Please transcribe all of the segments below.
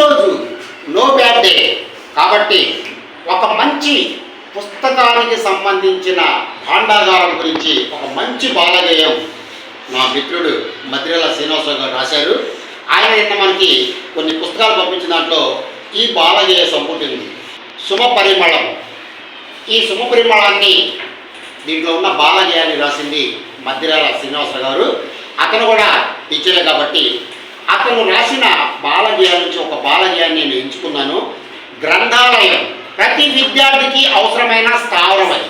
ఈరోజు no bad day. కాబట్టి ఒక మంచి పుస్తకానికి సంబంధించిన భాండాగారం గురించి ఒక మంచి బాలగేయం మా మిత్రుడు మద్రిల శ్రీనివాసరావు గారు రాశారు. ఆయన నిన్న మనకి కొన్ని పుస్తకాలు పంపించిన దాంట్లో ఈ బాలగేయ సంపుటింది ఉంది. పరిమళం. ఈ శుభ పరిమళాన్ని దీంట్లో ఉన్న బాలగేయాన్ని రాసింది మద్రిల శ్రీనివాసరావు గారు. అతను కూడా టీచరే కాబట్టి అతను రాసిన బాలగేయాల నుంచి ఒక బాలగేయాన్ని నేను ఎంచుకున్నాను. గ్రంథాలయం. ప్రతి విద్యార్థికి అవసరమైన స్థావరం అది.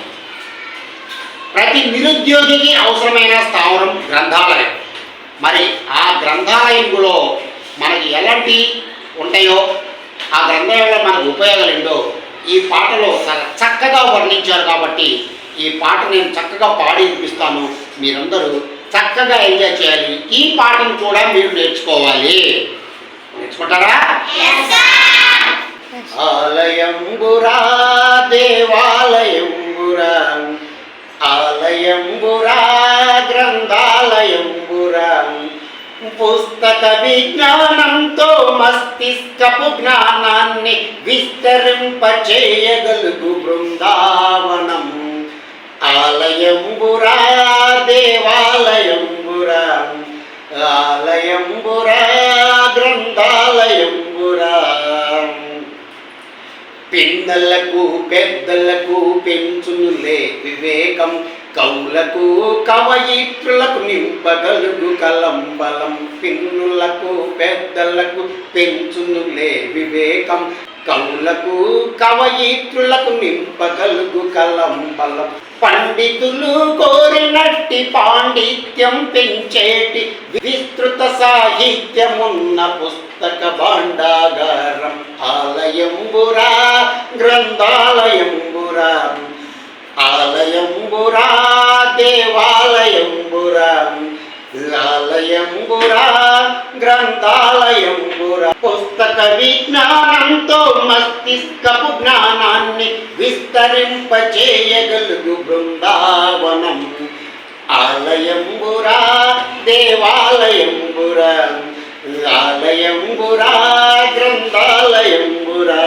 ప్రతి నిరుద్యోగికి అవసరమైన స్థావరం గ్రంథాలయం. మరి ఆ గ్రంథాలయంలో మనకి ఎలాంటి ఉంటాయో ఆ గ్రంథాలయంలో మనకు ఉపయోగాలు ఏంటో ఈ పాటలో చక్కగా వర్ణించారు కాబట్టి ఈ పాట నేను చక్కగా పాడి వినిపిస్తాను. మీరందరూ చక్కగా ఎంజాయ్ చేయాలి. ఈ పాటను కూడా మీరు నేర్చుకోవాలి. నేర్చుకుంటారా? ఆలయంబురా దేవాలయంబురా. ఆలయంబురా గ్రంథాలయంబురా. పుస్తక విజ్ఞానంతో మస్తిష్కపు జ్ఞానాన్ని విస్తరింపచేయగలుగు బృందావనం. ఆలయంబురా దేవాలయంబురా పిన్నలకు పెద్దలకు పెంచునులే వివేకం. కౌలకు కవయిత్రులకు నింపగలుగు కలంబలం పిన్నులకు పెద్దలకు పెంచునులే వివేకం. కవులకు కవయిత్రులకు నింపగలుగు కలంబలం పండితులు కోరినట్టి పాండిత్యం పెంచేటి విస్తృత సాహిత్యమున్న పుస్తక భాండాగారం. ఆలయంబురా గ్రంథాలయంబురా ఆలయంబురా దేవాలయంబురా ఆలయంబురా గ్రంథాలయంబురా. పుస్తక విజ్ఞానంతో మస్తిష్కపు జ్ఞానాన్ని విస్తరింపచేయగలుగు బృందావనం. ఆలయంబురా దేవాలయంబురా ఆలయంబురా గ్రంథాలయంబురా.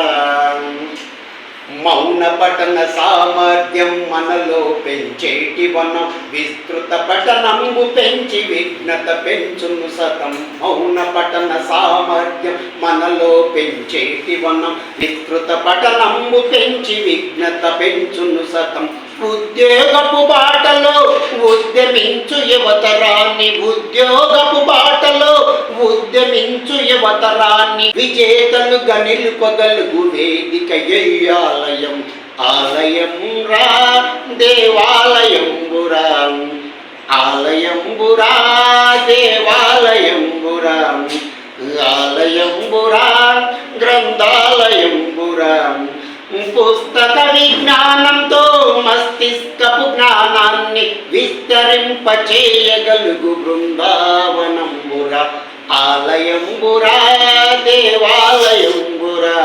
మౌన పఠన సామర్థ్యం మనలో పెంచేటి వనం. విస్తృత పఠనంబు పెంచి విఘ్నత పెంచును సతం. మౌన పఠన సామర్థ్యం మనలో పెంచేటి వనం. విస్తృత పఠనంబు పెంచి విఘ్నత పెంచును సతం. ఉద్యోగపు బాటలో ఉద్యమించు యువతరాన్ని ఉద్యోగపు బాటలో ఉద్యమించు యువతరాన్ని విజేతలుగా నిలుపగలుగు వేదిక ఆలయం ఆలయం రా దేవాలయంబురా ఆలయంబురా దేవాలయంబురా ఆలయంబురా గ్రంథాలయంబురా. పుస్తక విజ్ఞానంతో మస్తిష్కపు జ్ఞానాన్ని విస్తరింపచేయగలుగు బృందావనంబుర. ఆలయంబురా దేవాలయంబురా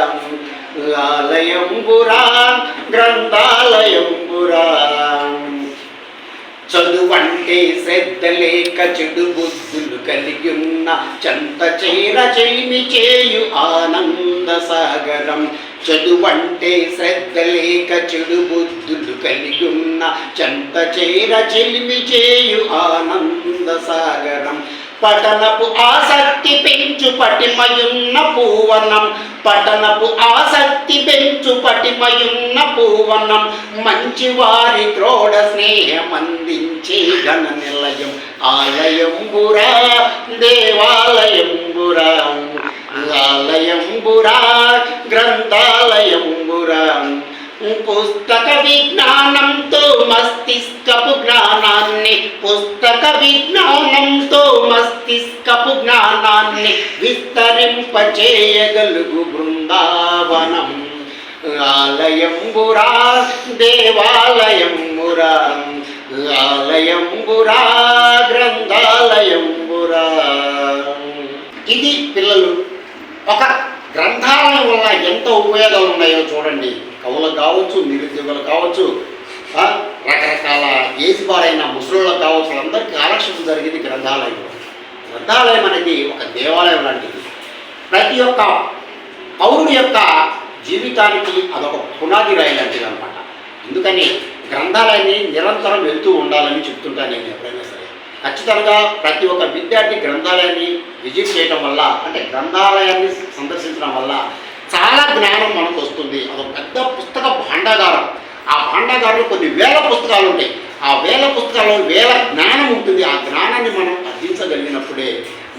ఆలయంబురా గ్రంథాలయంబురా. చదువంటే శ్రద్ధ లేక చెడు బుద్ధులు కలిగి ఉన్న చంత చేర చేమి చేయు ఆనంద సాగరం. చదువంటే శ్రద్ధ లేక చెడు బుద్ధులు కలిగి ఉన్న చంత చేర చెలిమి చేయు ఆనంద సాగరం. పఠనపు ఆసక్తి పెంచు పటిమయున్న పూవనం పఠనపు ఆసక్తి పెంచు పటిమయున్న పూవనం మంచివారి ద్రోడ స్నేహమందించే గణ నిలయం. ఆలయంబురా దేవాలయంబురా ఆలయంబురా గ్రంథాలయంబురా. పుస్తక విజ్ఞానంతో మస్తిష్కపు జ్ఞానాన్ని పుస్తక విజ్ఞానంతో మస్తిష్కపు జ్ఞానాన్ని విస్తరింపచేయగలుగు బృందావనం. ఆలయంబురా దేవాలయంబురా ఆలయంబురా గ్రంథాలయంబురా ఇది పిల్లలు ఒక గ్రంథాలయం వల్ల ఎంత ఉపయోగాలు ఉన్నాయో చూడండి. కవులకు కావచ్చు నిరుద్యోగులు కావచ్చు రకరకాల ఏజ్ బారైన ముసలిళ్ళకు కావచ్చు అందరికీ ఆరక్షణ జరిగింది గ్రంథాలయం గ్రంథాలయం అనేది ఒక దేవాలయం లాంటిది. ప్రతి ఒక్క పౌరుడి యొక్క జీవితానికి అదొక పునాది రాయి లాంటిది అనమాట ఎందుకని? గ్రంథాలయాన్ని నిరంతరం వెళ్తూ ఉండాలని చెప్తుంటాను నేను ఎప్పుడైనా సరే. ఖచ్చితంగా ప్రతి ఒక్క విద్యార్థి గ్రంథాలయాన్ని విజిట్ చేయడం వల్ల అంటే గ్రంథాలయాన్ని సందర్శించడం జ్ఞానం మనకు వస్తుంది. అదొక పెద్ద పుస్తక భాండాగారం. ఆ భాండాగారంలో కొన్ని వేల పుస్తకాలు ఉంటాయి ఆ వేల పుస్తకాల్లో వేల జ్ఞానం ఉంటుంది. ఆ జ్ఞానాన్ని మనం అర్థించగలిగినప్పుడే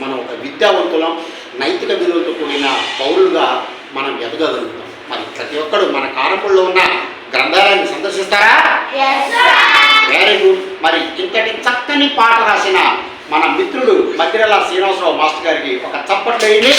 మనం ఒక విద్యావంతులం నైతిక విలువలతో కూడిన పౌరులుగా మనం ఎదగగలుగుతాం. మరి ప్రతి ఒక్కడు మన కారపుల్లో ఉన్న గ్రంథాలయాన్ని సందర్శిస్తారా? వెరీ గుడ్ మరి ఇంతటి చక్కని పాట రాసిన మన మిత్రుడు మధ్యరల శ్రీనివాసరావు మాస్టర్ గారికి ఒక చప్పట్లు వేయండి.